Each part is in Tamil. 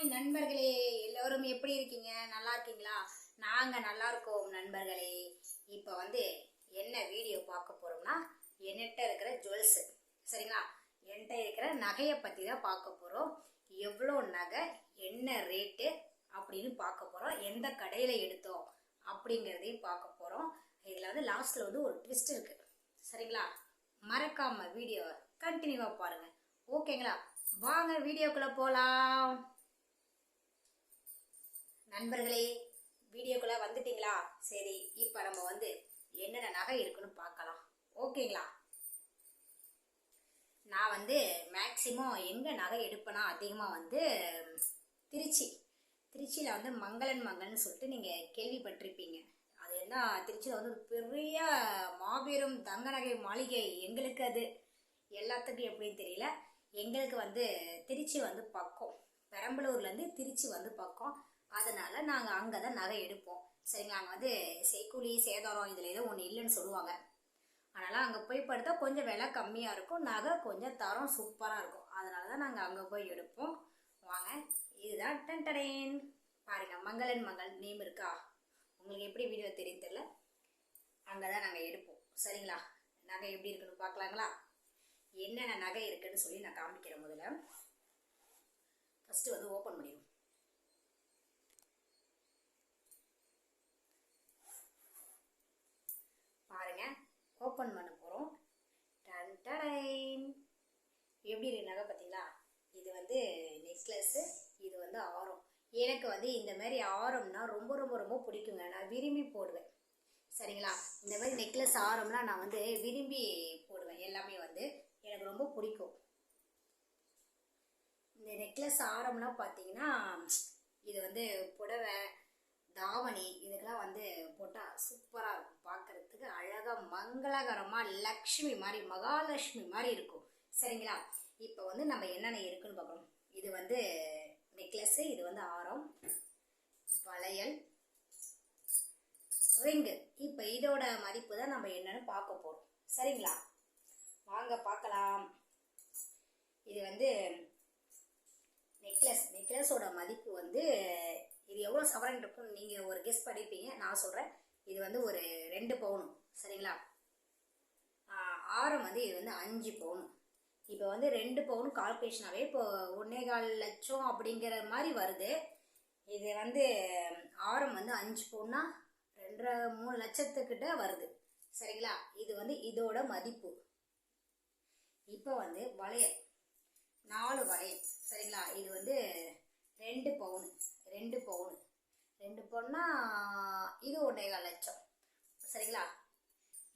ஹாய் நண்பர்களே எல்லோரும் எப்படி இருக்கீங்க? நல்லா இருக்கீங்களா? நாங்கள் நல்லா இருக்கோம் நண்பர்களே. இப்போ வந்து என்ன வீடியோ பார்க்க போகிறோம்னா என்கிட்ட இருக்கிற ஜுவல்ஸு சரிங்களா? என்கிட்ட இருக்கிற நகையை பற்றி தான் பார்க்க போகிறோம் எவ்வளோ நகை என்ன ரேட்டு அப்படின்னு பார்க்க போகிறோம் எந்த கடையில் எடுத்தோம் அப்படிங்கிறதையும் பார்க்க போகிறோம் இதில் வந்து லாஸ்ட்டில் வந்து ஒரு ட்விஸ்ட் இருக்குது சரிங்களா? மறக்காமல் வீடியோவை கண்டினியூவாக பாருங்கள் ஓகேங்களா வாங்க வீடியோக்குள்ளே போகலாம் நண்பர்களே வீடியோக்குள்ள வந்துட்டீங்களா? சரி இப்போ நம்ம வந்து என்னென்ன நகை இருக்குன்னு பார்க்கலாம். ஓகேங்களா? நான் வந்து மேக்சிமம் எங்கே நகை எடுப்பேனா அதிகமாக வந்து திருச்சி. திருச்சியில் வந்து மங்களன் மங்கள்னு சொல்லிட்டு நீங்கள் கேள்விப்பட்டிருப்பீங்க. அது என்ன? திருச்சியில் வந்து ஒரு பெரிய மாபெரும் தங்க நகை மாளிகை எங்களுக்கு அது. எல்லாத்துக்கும் எப்படின்னு தெரியல. எங்களுக்கு வந்து திருச்சி வந்து பக்கம். பெரம்பலூர்லேருந்து திருச்சி வந்து பக்கம். அதனால நாங்கள் அங்கே தான் நகை எடுப்போம். சரிங்களா? அங்கே வந்து செய்கூலி சேதாரம் இதில் ஏதோ ஒன்று இல்லைன்னு சொல்லுவாங்க. அதனால் அங்கே போய் படுத்தா கொஞ்சம் விலை கம்மியாக இருக்கும். நகை கொஞ்சம் தரம் சூப்பராக இருக்கும். அதனால தான் நாங்கள் அங்கே போய் எடுப்போம். வாங்க. இதுதான் டன்டடேன் பாருங்க மங்களன் மங்கள் நேம் இருக்கா? உங்களுக்கு எப்படி வீடியோ தெரியும் தெரியல? அங்கே தான் நாங்கள் எடுப்போம். சரிங்களா? நகை எப்படி இருக்குன்னு பார்க்கலாங்களா? என்னென்ன நகை இருக்குன்னு சொல்லி நான் காமிக்கிறேன் முதல்ல ஃபஸ்ட்டு வந்து ஓப்பன் பண்ணிடுவோம் பாருங்க ஓப்பன் பண்ண போகிறோம் டன் டடைன் எப்படி இருந்தாங்க பார்த்தீங்களா? இது வந்து நெக்லஸ்ஸு இது வந்து ஆரம். எனக்கு வந்து இந்த மாதிரி ஆரம்னா ரொம்ப ரொம்ப ரொம்ப பிடிக்குங்க. நான் விரும்பி போடுவேன். சரிங்களா? இந்த மாதிரி நெக்லஸ் ஆரம்லாம் நான் வந்து விரும்பி போடுவேன். எல்லாமே வந்து எனக்கு ரொம்ப பிடிக்கும். இந்த நெக்லஸ் ஆரம்லாம் பார்த்தீங்கன்னா இது வந்து புடவை தாவணி இதுக்கெல்லாம் வந்து போட்டால் சூப்பராக இருக்கும். பார்க்குறதுக்கு அழகாக மங்களகரமாக லக்ஷ்மி மாதிரி மகாலட்சுமி மாதிரி இருக்கும். சரிங்களா? இப்போ வந்து நம்ம என்னென்ன இருக்குன்னு பார்க்கணும் இது வந்து நெக்லஸ்ஸு இது வந்து ஆரம் வளையல் ரிங்கு இப்போ இதோட மதிப்பு தான் நம்ம என்னன்னு பார்க்க போகிறோம் சரிங்களா? வாங்க பார்க்கலாம். இது வந்து நெக்லஸ் நெக்லஸோட மதிப்பு வந்து இது எவ்வளோ சவரன் இருக்கும்னு நீங்கள் ஒரு கெஸ் பண்ணியிருப்பீங்க நான் சொல்கிறேன் இது வந்து ஒரு ரெண்டு பவுனும் சரிங்களா? ஆரம் வந்து இது வந்து அஞ்சு பவுனும் இப்போ வந்து ரெண்டு பவுன் கால்குலேஷனாகவே இப்போ ஒன்னே கால் லட்சம் அப்படிங்கிற மாதிரி வருது. இது வந்து ஆரம் வந்து அஞ்சு பவுன்னா ரெண்டரை மூணு லட்சத்துக்கிட்ட வருது. சரிங்களா? இது வந்து இதோட மதிப்பு. இப்போ வந்து வளையல் நாலு வளையல் சரிங்களா? இது வந்து ரெண்டு பவுன். ரெண்டு பவுன். ரெண்டு பவுன்னா இது ஒன்றேகால் லட்சம். சரிங்களா?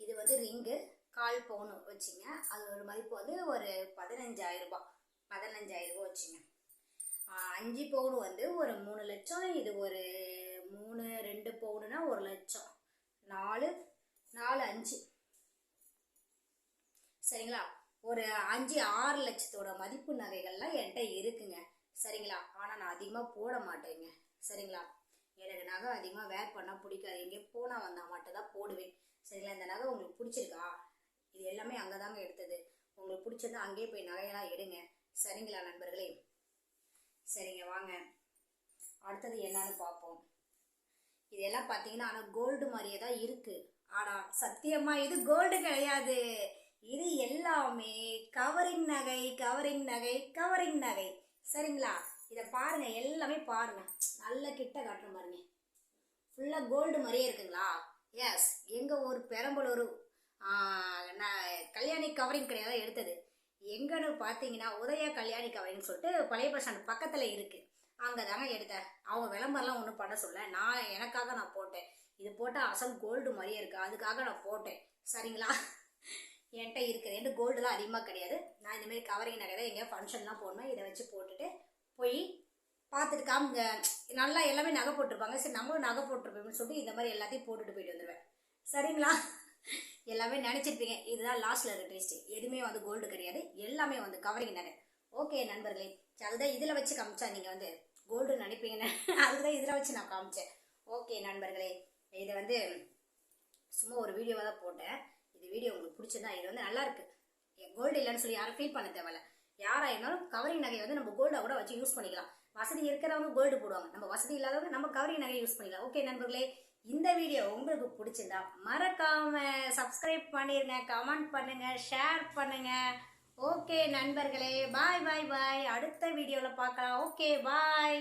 இது வந்து ரிங்கு. கால் பவுன் வச்சுங்க. அது ஒரு மதிப்பு வந்து ஒரு பதினஞ்சாயிரம் ரூபாய். பதினஞ்சாயிரம் ரூபாய் வச்சுங்க. அஞ்சு பவுன் வந்து ஒரு மூணு லட்சம். இது ஒரு மூணு ரெண்டு பவுனுனா ஒரு லட்சம். நாலு நாலு அஞ்சு. சரிங்களா? ஒரு அஞ்சு ஆறு லட்சத்தோட மதிப்பு நகைகள்லாம் என்கிட்ட இருக்குங்க. சரிங்களா? ஆனால் நான் அதிகமாக போட மாட்டேங்க. சரிங்களா? எனக்கு நகை அதிகமாக வேர் பண்ணால் பிடிக்காது. எங்கேயும் போனால் வந்தால் மட்டும் தான் போடுவேன். சரிங்களா? இந்த நகை உங்களுக்கு பிடிச்சிருக்கா? இது எல்லாமே அங்கே தாங்க எடுத்தது. உங்களுக்கு பிடிச்சிருந்தா அங்கேயே போய் நகையெல்லாம் எடுங்க. சரிங்களா நண்பர்களே? சரிங்க வாங்க. அடுத்தது என்னன்னு பார்ப்போம். இதெல்லாம் பார்த்தீங்கன்னா ஆனால் கோல்டு மாதிரியே தான் இருக்கு. ஆனால் சத்தியமாக இது கோல்டு கிடையாது. இது எல்லாமே கவரிங் நகை கவரிங் நகை கவரிங் நகை. சரிங்களா? இதை பாருங்க எல்லாமே பாருங்க. நல்ல கிட்ட காட்டுற பாருங்க. ஃபுல்லாக கோல்டு மாதிரியே இருக்குங்களா? எஸ் எங்கள் ஊர் பெரம்பலூர். நான் கல்யாணி கவரிங் கிடையாது எடுத்தது. எங்கன்னு பார்த்தீங்கன்னா உதய கல்யாணி கவரின்னு சொல்லிட்டு பழைய பஸ் ஸ்டாண்ட் பக்கத்தில் இருக்குது அங்கே தாங்க எடுத்தேன். அவங்க விளம்பரம்லாம் ஒன்றும் பண்ண சொல்ல. நான் எனக்காக நான் போட்டேன். இது போட்டால் அசல் கோல்டு மாதிரியே இருக்கு. அதுக்காக நான் போட்டேன். சரிங்களா? என்கிட்ட இருக்குது என்கிட்ட கோல்டுலாம் அதிகமாக கிடையாது. நான் இந்தமாரி கவரிங் நகை தான் எங்கேயா ஃபங்க்ஷன்லாம் போடணும். இதை வச்சு போட்டுட்டு போய் பார்த்துட்டு காமிங்க. நல்லா எல்லாமே நகை போட்டிருப்பாங்க. சரி நம்மளும் நகை போட்டிருப்போம்னு சொல்லிட்டு இந்த மாதிரி எல்லாத்தையும் போட்டுட்டு போயிட்டு வந்துடுவேன் சரிங்களா? எல்லாமே நினச்சிருப்பீங்க. இதுதான் லாஸ்ட்டில் இருக்க டேஸ்ட்டு எதுவுமே வந்து கோல்டு கிடையாது. எல்லாமே வந்து கவரிங் நகை ஓகே நண்பர்களே. சரி, அதுதான் இதில் வச்சு காமிச்சா நீங்கள் வந்து கோல்டு நினைப்பீங்கன்னு. அதுதான் இதில் வச்சு நான் காமிச்சேன். ஓகே நண்பர்களே. இதை வந்து சும்மா ஒரு வீடியோவாக தான் போட்டேன். இது வீடியோ உங்களுக்கு பிடிச்சிருந்தா இது வந்து நல்லா இருக்கு. கோல்டு இல்லைன்னு சொல்லி யாரும் ஃபீல் பண்ண தேவையில்ல. யாரா இருந்தாலும் கவரிங் நகையை வந்து நம்ம கோல்டா கூட வச்சு யூஸ் பண்ணிக்கலாம். வசதி இருக்கிறவங்க கோல்டு போடுவாங்க. நம்ம வசதி இல்லாதவங்க நம்ம கவரிங் நகை யூஸ் பண்ணிக்கலாம். ஓகே நண்பர்களே. இந்த வீடியோ உங்களுக்கு பிடிச்சிருந்தா மறக்காம சப்ஸ்கிரைப் பண்ணிருங்க கமெண்ட் பண்ணுங்க ஷேர் பண்ணுங்க. ஓகே நண்பர்களே பாய் பாய் பாய் அடுத்த வீடியோவில் பார்க்கலாம். Okay bye